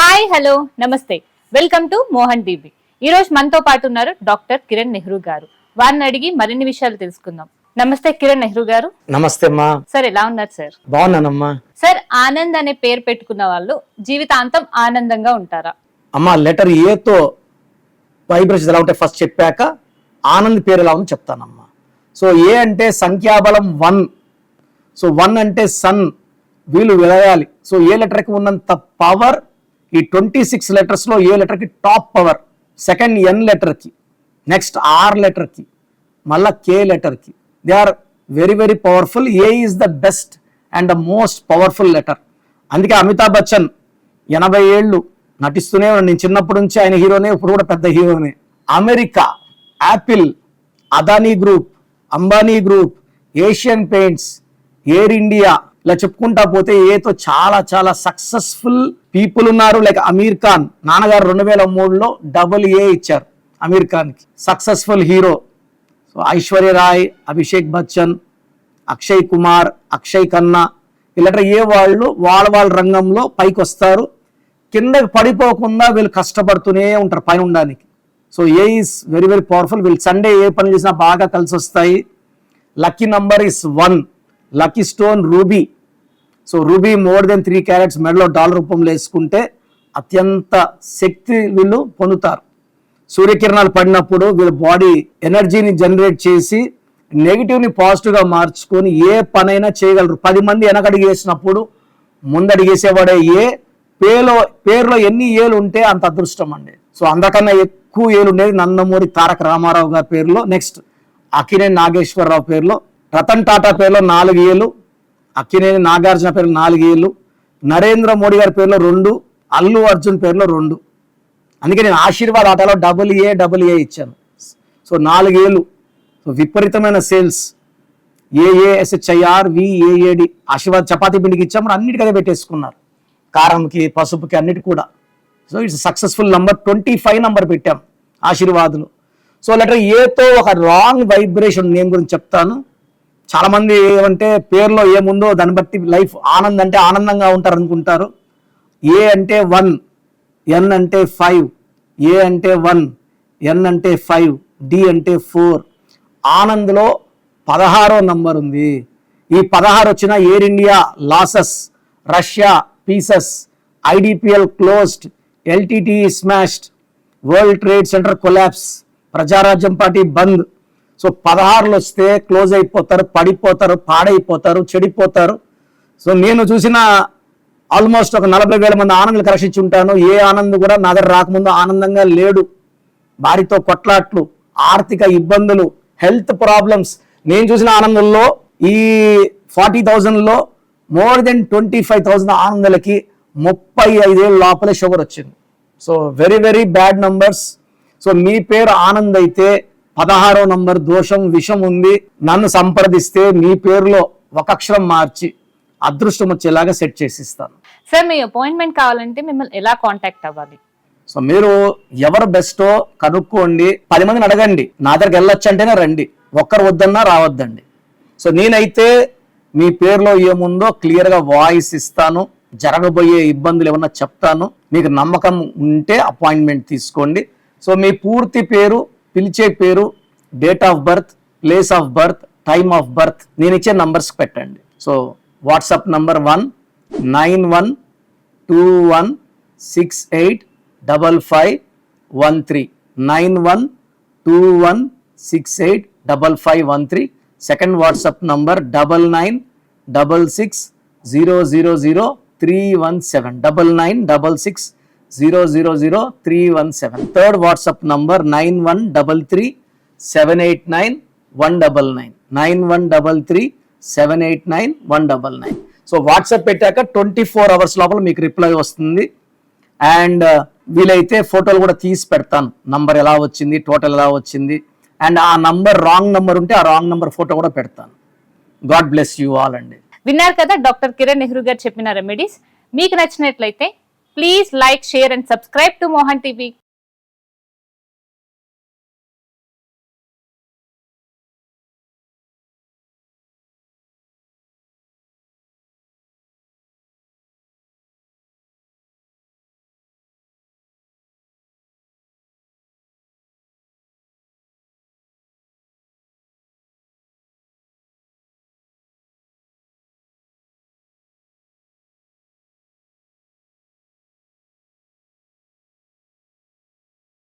Hi hello నమస్తే. Welcome to Mohan TV ఈ రోజు మనతో పాటు ఉన్నారు డాక్టర్ కిరణ్ నెహ్రూ గారు. వారిని అడిగి మరిన్ని విషయాలు తెలుసుకుందాం. నమస్తే కిరణ్ నెహ్రూ గారు. నమస్తే అమ్మా. సార్ ఎలా ఉన్నారు సార్? బాగున్నానమ్మా. సార్ ఆనంద్ అనే పేరు పెట్టుకున్న వాళ్ళు జీవితాంతం ఆనందంగా ఉంటారా? అమ్మా లెటర్ ఏతో వైబ్రేషన్ ఎలా ఉంటాయి ఫస్ట్ చెప్పాక ఆనంద్ పేరు ఎలా ఉందో చెప్తానమ్మా. సో ఏ అంటే సంఖ్యాబలం వన్. సో వన్ అంటే సన్. వీళ్ళు వెలగాలి. సో ఏ లెటర్కి ఉన్నంత పవర్ ఈ ట్వంటీ సిక్స్ లెటర్స్లో A లెటర్కి? Top power. Second N లెటర్కి. నెక్స్ట్ ఆర్ లెటర్కి. మళ్ళా K లెటర్కి. They are very very powerful. A is the best and the most powerful letter. అందుకే అమితాబ్ బచ్చన్ ఎనభై ఏళ్ళు నటిస్తూనే నేను చిన్నప్పటి నుంచి ఆయన హీరోనే ఇప్పుడు కూడా పెద్ద హీరోనే. America Apple Adani group Ambani group Asian Paints Air India ఇలా చెప్పుకుంటా పోతే ఏతో చాలా చాలా సక్సెస్ఫుల్ పీపుల్ ఉన్నారు. లైక్ అమీర్ ఖాన్ నాన్నగారు రెండు వేల మూడులో డబుల్ ఏ ఇచ్చారు Aamir ఖాన్కి successful hero so Aishwarya Rai Abhishek Bachchan Akshay Kumar Akshaye Khanna ఇలాంటి ఏ వాళ్ళు వాళ్ళ వాళ్ళ రంగంలో పైకి వస్తారు కిందకి పడిపోకుండా వీళ్ళు కష్టపడుతూనే ఉంటారు పైన ఉండడానికి. So A is very very powerful వీళ్ళు సండే ఏ పని చేసినా బాగా కలిసి వస్తాయి lucky number is one lucky stone ruby. So ruby more than three carats మెడలో డాలర్ రూపంలో వేసుకుంటే అత్యంత శక్తి వీళ్ళు పొందుతారు. సూర్యకిరణాలు పడినప్పుడు వీళ్ళ బాడీ ఎనర్జీని జనరేట్ చేసి నెగిటివ్ని పాజిటివ్గా మార్చుకొని ఏ పనైనా చేయగలరు. పది మంది వెనకడిగి వేసినప్పుడు ముందడిగేసేవాడే ఏ పేలో పేరులో ఎన్ని ఏలు ఉంటే అంత అదృష్టం అండి. సో అందకన్నా ఎక్కువ ఏలు ఉండేది నందమూరి తారక రామారావు గారి పేరులో. నెక్స్ట్ అకినే నాగేశ్వరరావు పేరులో. రతన్ టాటా పేరులో నాలుగు ఏళ్ళు అక్కినేని నాగార్జున పేరులో నాలుగు ఏళ్ళు నరేంద్ర మోడీ గారి పేరులో రెండు అల్లు అర్జున్ పేరులో రెండు. అందుకే నేను ఆశీర్వాద్ ఆటలో డబుల్ ఏ డబుల్ ఏ ఇచ్చాను. సో నాలుగేళ్ళు సో విపరీతమైన sales. AASHIR VAAD Aashirvaad chapati పిండికి ఇచ్చాము అన్నిటికదే పెట్టేసుకున్నారు. కారంకి పసుపుకి అన్నిటి కూడా. So it's successful number twenty five number పెట్టాం ఆశీర్వాదులు. సో లెటర్ ఏతో ఒక రాంగ్ వైబ్రేషన్ నేమ్ గురించి చెప్తాను. చాలా మంది ఏమంటే పేరులో ఏముందో దాన్ని బట్టి లైఫ్ ఆనందం అంటే ఆనందంగా ఉంటారు అనుకుంటారు ఏ అంటే వన్ ఎన్ అంటే ఫైవ్ ఏ అంటే వన్ ఎన్ అంటే ఫైవ్ డి అంటే ఫోర్. ఆనంద్లో పదహారో నంబర్ ఉంది. ఈ పదహారు వచ్చిన Air India losses Russia pieces IDPL closed LTT smashed World Trade Center collapse Prajarajyam party bandh. So పదహారులు వస్తే క్లోజ్ అయిపోతారు పడిపోతారు పాడైపోతారు చెడిపోతారు. సో నేను చూసిన ఆల్మోస్ట్ ఒక నలభై వేల మంది ఆనందాలు కలెక్షన్ ఉంటాను. ఏ ఆనంద్ కూడా నా దగ్గర రాకముందు ఆనందంగా లేడు. వారితో కొట్లాట్లు ఆర్థిక ఇబ్బందులు హెల్త్ ప్రాబ్లమ్స్. నేను చూసిన ఆనందంలో ఈ ఫార్టీ థౌజండ్లో more than twenty five thousand ఆనందాలకి ముప్పై ఐదేళ్ళ లోపలే షుగర్ వచ్చింది. So very very bad numbers. So మీ పేరు ఆనంద్ అయితే పదహారో నంబర్ దోషం విషం ఉంది. నన్ను సంప్రదిస్తే మీ పేరులో ఒక అక్షరం మార్చి అదృష్టం వచ్చేలాగా సెట్ చేసిస్తాను. సార్ మీ అపాయింట్మెంట్ కావాలంటే మిమ్మల్ని ఎలా కాంటాక్ట్ అవ్వాలి? సో మీరు ఎవరు బెస్టో కనుక్కోండి. పది మందిని అడగండి. నా దగ్గరికి వెళ్ళొచ్చు అంటేనే రండి. ఒక్కరు వద్దన్నా రావద్దండి. సో నేనైతే మీ పేరులో ఏముందో క్లియర్గా వాయిస్ ఇస్తాను. జరగబోయే ఇబ్బందులు ఏమన్నా చెప్తాను. మీకు నమ్మకం ఉంటే అపాయింట్మెంట్ తీసుకోండి. సో మీ పూర్తి పేరు పిలిచే పేరు date of birth place of birth time of birth నేను ఇచ్చే నంబర్స్ పెట్టండి. So WhatsApp number one nine one two one six eight double five one three nine one two one six eight double five one three second WhatsApp number double nine double six zero zero zero three one seven double nine double six zero zero zero three one seven third WhatsApp number nine one double three seven eight nine one double nine nine one double three seven eight nine one double nine so WhatsApp పెట్టాక twenty four hours లోపల మీకు reply వస్తుంది. And uh, వీలైతే ఫోటోలు కూడా తీసి పెడతాను. Number ఎలా వచ్చింది టోటల్ ఎలా వచ్చింది. అండ్ ఆ నంబర్ రాంగ్ నంబర్ ఉంటే ఆ రాంగ్ నంబర్ ఫోటో కూడా పెడతాను. గాడ్ బ్లెస్ యూ ఆల్ అండి. విన్నారు కదా డాక్టర్ కిరణ్ నెహ్రూ గారు చెప్పిన రెమెడీస్ మీకు నచ్చినట్లయితే Please like, share and subscribe to Mohan TV.